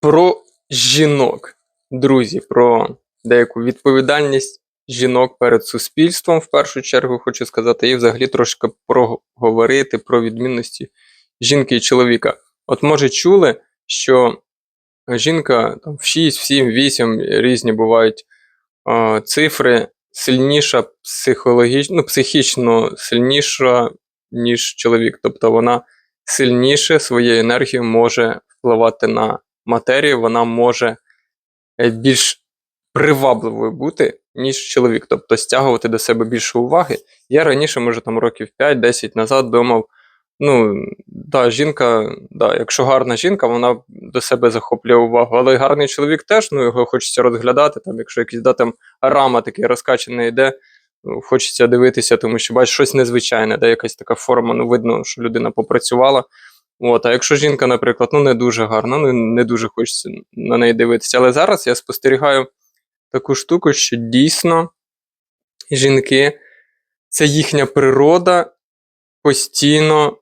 Про жінок, друзі, про деяку відповідальність жінок перед суспільством, в першу чергу, хочу сказати, і взагалі трошки проговорити про відмінності жінки і чоловіка. От, може, чули, що жінка там, в 6, в 7, 8 різні бувають е, цифри, сильніша психологічно, ну, психічно сильніша, ніж чоловік. Тобто вона сильніше своєю енергією може впливати на матерію, вона може е, більш привабливою бути, ніж чоловік, тобто стягувати до себе більше уваги. Я раніше, може, там років 5-10 назад думав, ну, да, жінка, да, якщо гарна жінка, вона до себе захоплює увагу, але гарний чоловік теж, ну, його хочеться розглядати, там, якщо якийсь да, там рама такий розкачаний йде, ну, хочеться дивитися, тому що бачиш щось незвичайне, де якась така форма, ну, видно, що людина попрацювала. От, А якщо жінка, наприклад, ну не дуже гарна, ну не дуже хочеться на неї дивитися. Але зараз я спостерігаю таку штуку, що дійсно жінки це їхня природа постійно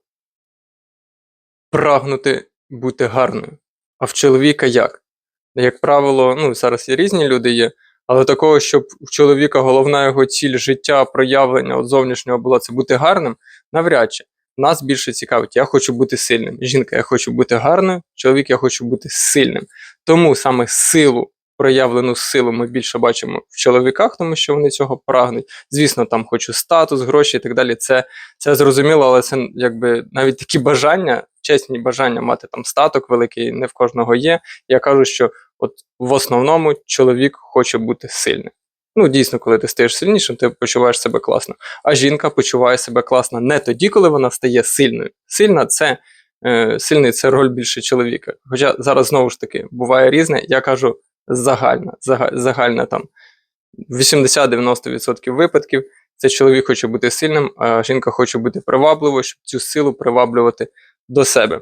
прагнути бути гарною. А в чоловіка як? Як правило, ну зараз і різні люди є, але такого, щоб у чоловіка головна його ціль життя, проявлення от зовнішнього було це бути гарним, навряд чи. Нас більше цікавить, я хочу бути сильним. Жінка, я хочу бути гарною, чоловік, я хочу бути сильним. Тому саме силу проявлену силу ми більше бачимо в чоловіках, тому що вони цього прагнуть. Звісно, там хочу статус, гроші і так далі. Це це зрозуміло, але це якби навіть такі бажання, чесні бажання мати там статок великий, не в кожного є. Я кажу, що от в основному чоловік хоче бути сильним. Ну, дійсно, коли ти стаєш сильнішим, ти почуваєш себе класно. А жінка почуває себе класно не тоді, коли вона стає сильною. Сильна це е, сильний це роль більше чоловіка. Хоча зараз знову ж таки буває різне. Я кажу загальна, загальна там 80-90% випадків. Це чоловік хоче бути сильним, а жінка хоче бути привабливою, щоб цю силу приваблювати до себе.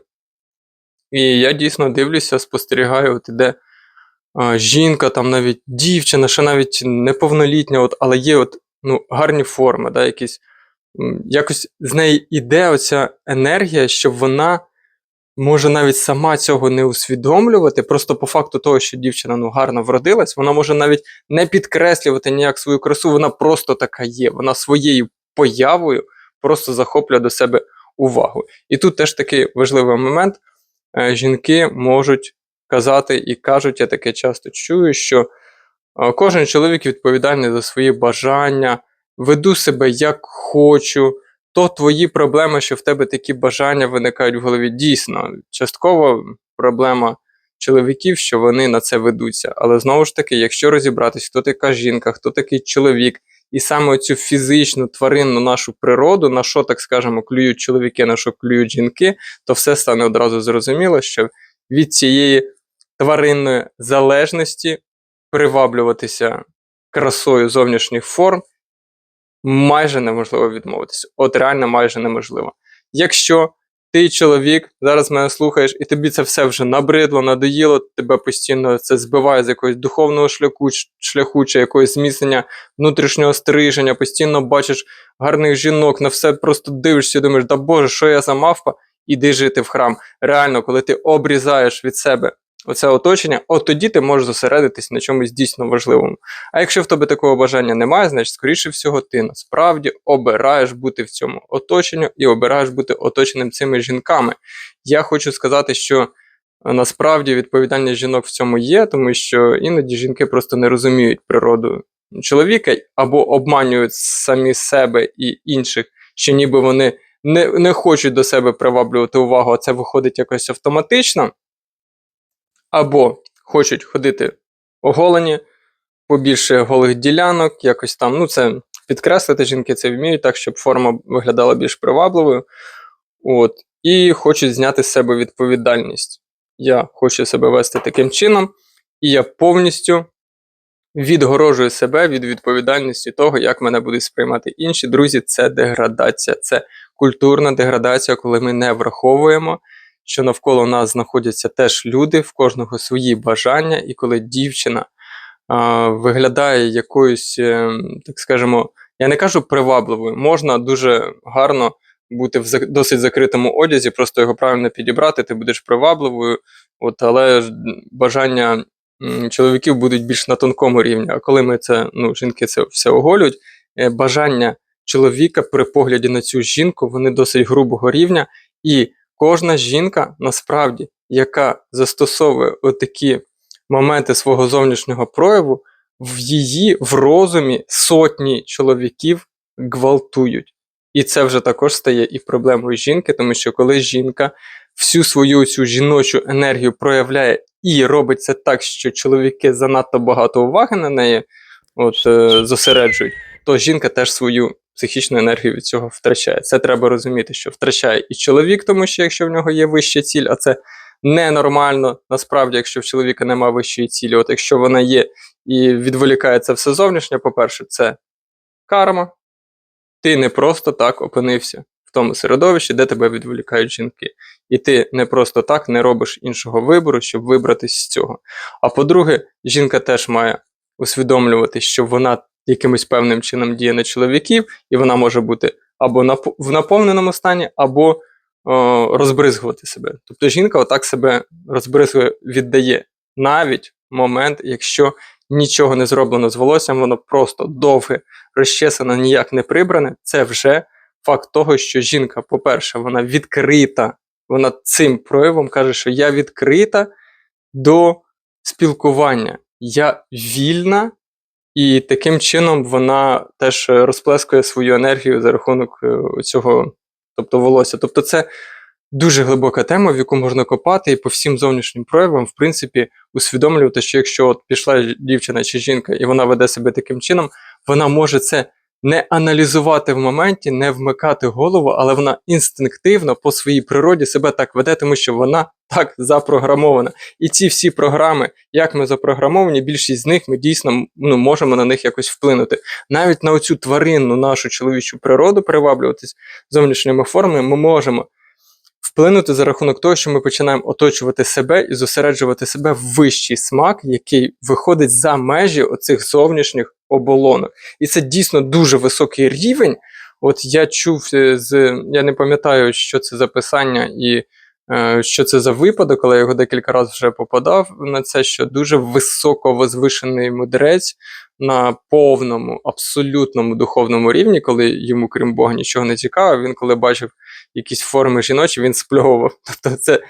І я дійсно дивлюся, спостерігаю, от іде жінка, там навіть дівчина, ще навіть неповнолітня, от, але є от, ну, гарні форми, да, якісь, якось з неї іде оця енергія, щоб вона може навіть сама цього не усвідомлювати, просто по факту того, що дівчина ну, гарно вродилась, вона може навіть не підкреслювати ніяк свою красу, вона просто така є. Вона своєю появою просто захоплює до себе увагу. І тут теж такий важливий момент: е, жінки можуть казати і кажуть, я таке часто чую, що кожен чоловік відповідальний за свої бажання, веду себе як хочу то твої проблеми, що в тебе такі бажання виникають в голові. Дійсно, частково проблема чоловіків, що вони на це ведуться. Але знову ж таки, якщо розібратися, хто така жінка, хто такий чоловік, і саме цю фізичну тваринну нашу природу, на що, так скажемо, клюють чоловіки, на що клюють жінки, то все стане одразу зрозуміло, що від цієї тваринної залежності приваблюватися красою зовнішніх форм майже неможливо відмовитися. От реально майже неможливо. Якщо ти чоловік, зараз мене слухаєш, і тобі це все вже набридло, надоїло, тебе постійно це збиває з якогось духовного шляху, шляху чи якогось зміцнення внутрішнього стриження, постійно бачиш гарних жінок, на все просто дивишся і думаєш, да Боже, що я за мавпа? Іди жити в храм. Реально, коли ти обрізаєш від себе оце оточення, от тоді ти можеш зосередитись на чомусь дійсно важливому. А якщо в тебе такого бажання немає, значить, скоріше всього, ти насправді обираєш бути в цьому оточенні і обираєш бути оточеним цими жінками. Я хочу сказати, що. Насправді відповідальність жінок в цьому є, тому що іноді жінки просто не розуміють природу чоловіка або обманюють самі себе і інших, що ніби вони не не хочуть до себе приваблювати увагу, а це виходить якось автоматично або хочуть ходити оголені, побільше голих ділянок, якось там, ну це підкреслити жінки це вміють, так, щоб форма виглядала більш привабливою. От, І хочуть зняти з себе відповідальність. Я хочу себе вести таким чином, і я повністю відгорожую себе від відповідальності того, як мене будуть сприймати інші. Друзі, це деградація, це культурна деградація, коли ми не враховуємо що навколо нас знаходяться теж люди, в кожного свої бажання, і коли дівчина а, виглядає якоюсь, е, так скажемо, я не кажу привабливою, можна дуже гарно бути в досить закритому одязі, просто його правильно підібрати, ти будеш привабливою, от, але бажання чоловіків будуть більш на тонкому рівні. А коли ми це, ну, жінки це все оголюють, е, бажання чоловіка при погляді на цю жінку, вони досить грубого рівня, і кожна жінка насправді, яка застосовує отакі моменти свого зовнішнього прояву, в її в розумі сотні чоловіків гвалтують. І це вже також стає і проблемою жінки, тому що коли жінка всю свою цю жіночу енергію проявляє і робить це так, що чоловіки занадто багато уваги на неї от, е, зосереджують, то жінка теж свою психічну енергію від цього втрачає. Це треба розуміти, що втрачає і чоловік, тому що якщо в нього є вища ціль, а це ненормально, насправді, якщо в чоловіка немає вищої цілі, от якщо вона є і відволікає це все зовнішнє, по-перше, це карма. Ти не просто так опинився в тому середовищі, де тебе відволікають жінки. І ти не просто так не робиш іншого вибору, щоб вибратись з цього. А по-друге, жінка теж має усвідомлювати, що вона якимось певним чином діє на чоловіків, і вона може бути або в наповненому стані, або о, розбризгувати себе. Тобто жінка отак себе розбризгує, віддає. Навіть момент, якщо нічого не зроблено з волоссям, воно просто довге, розчесане, ніяк не прибране, це вже факт того, що жінка, по-перше, вона відкрита, вона цим проявом каже, що я відкрита до спілкування, я вільна, і таким чином вона теж е, розплескує свою енергію за рахунок е, цього, тобто волосся. Тобто, це дуже глибока тема, в яку можна копати, і по всім зовнішнім проявам, в принципі, усвідомлювати, що якщо от пішла дівчина чи жінка, і вона веде себе таким чином, вона може це не аналізувати в моменті, не вмикати голову, але вона інстинктивно по своїй природі себе так веде, тому що вона так запрограмована. І ці всі програми, як ми запрограмовані, більшість з них ми дійсно ну, можемо на них якось вплинути. Навіть на оцю тваринну нашу чоловічу природу приваблюватись зовнішніми формами, ми можемо вплинути за рахунок того, що ми починаємо оточувати себе і зосереджувати себе в вищий смак, який виходить за межі оцих зовнішніх оболонок. І це дійсно дуже високий рівень. От я чув е, з я не пам'ятаю, що це за писання і е, що це за випадок, але я його декілька разів вже попадав на це, що дуже високо возвишений мудрець на повному, абсолютному духовному рівні, коли йому, крім Бога, нічого не цікаво, він коли бачив якісь форми жіночі, він спльовував. Тобто це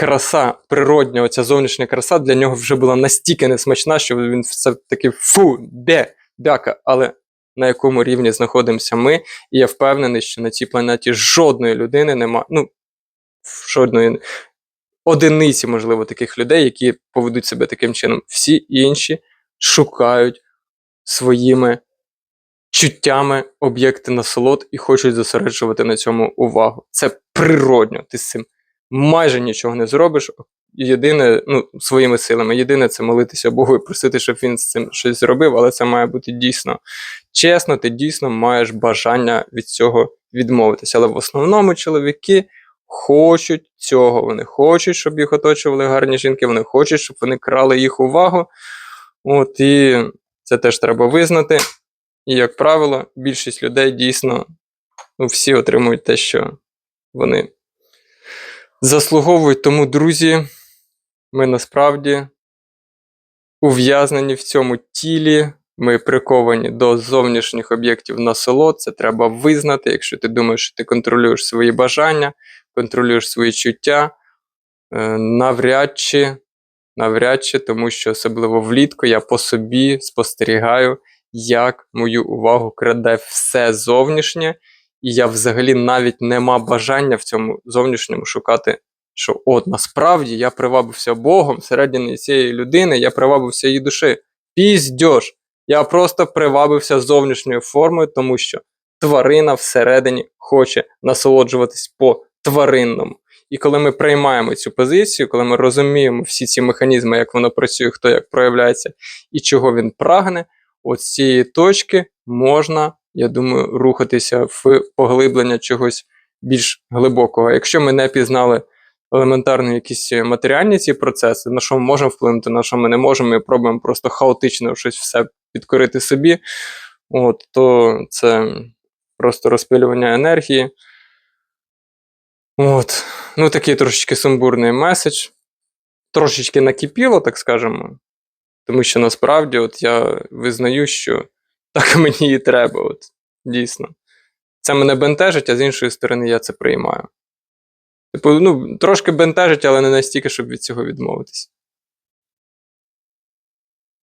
краса, природня, оця зовнішня краса для нього вже була настільки несмачна, що він все таки фу, де, бяка. Але на якому рівні знаходимося ми, і я впевнений, що на цій планеті жодної людини нема, ну, жодної одиниці, можливо, таких людей, які поведуть себе таким чином. Всі інші шукають своїми чуттями об'єкти насолод і хочуть зосереджувати на цьому увагу. Це природньо. Ти з цим майже нічого не зробиш. Єдине, ну, своїми силами. Єдине це молитися Богу і просити, щоб він з цим щось зробив, але це має бути дійсно чесно, ти дійсно маєш бажання від цього відмовитися. Але в основному чоловіки хочуть цього. Вони хочуть, щоб їх оточували гарні жінки, вони хочуть, щоб вони крали їх увагу. От і це теж треба визнати. І, як правило, більшість людей дійсно ну, всі отримують те, що вони заслуговують. Тому, друзі, ми насправді ув'язнені в цьому тілі. Ми приковані до зовнішніх об'єктів насолод. Це треба визнати. Якщо ти думаєш, що ти контролюєш свої бажання, контролюєш свої чуття, е, навряд чи, навряд чи, тому що особливо влітку я по собі спостерігаю, як мою увагу краде все зовнішнє, і я взагалі навіть нема бажання в цьому зовнішньому шукати, що от насправді я привабився Богом всередині цієї людини, я привабився її душі. Піздьош! Я просто привабився зовнішньою формою, тому що тварина всередині хоче насолоджуватись по тваринному. І коли ми приймаємо цю позицію, коли ми розуміємо всі ці механізми, як воно працює, хто як проявляється і чого він прагне, от з цієї точки можна, я думаю, рухатися в поглиблення чогось більш глибокого. Якщо ми не пізнали елементарно якісь матеріальні ці процеси, на що ми можемо вплинути, на що ми не можемо, ми пробуємо просто хаотично щось все підкорити собі, от, то це просто розпилювання енергії. От. Ну, такий трошечки сумбурний меседж. Трошечки накипіло, так скажемо. Тому що насправді от я визнаю, що так мені і треба. От, дійсно. Це мене бентежить, а з іншої сторони, я це приймаю. Типу, ну, трошки бентежить, але не настільки, щоб від цього відмовитись.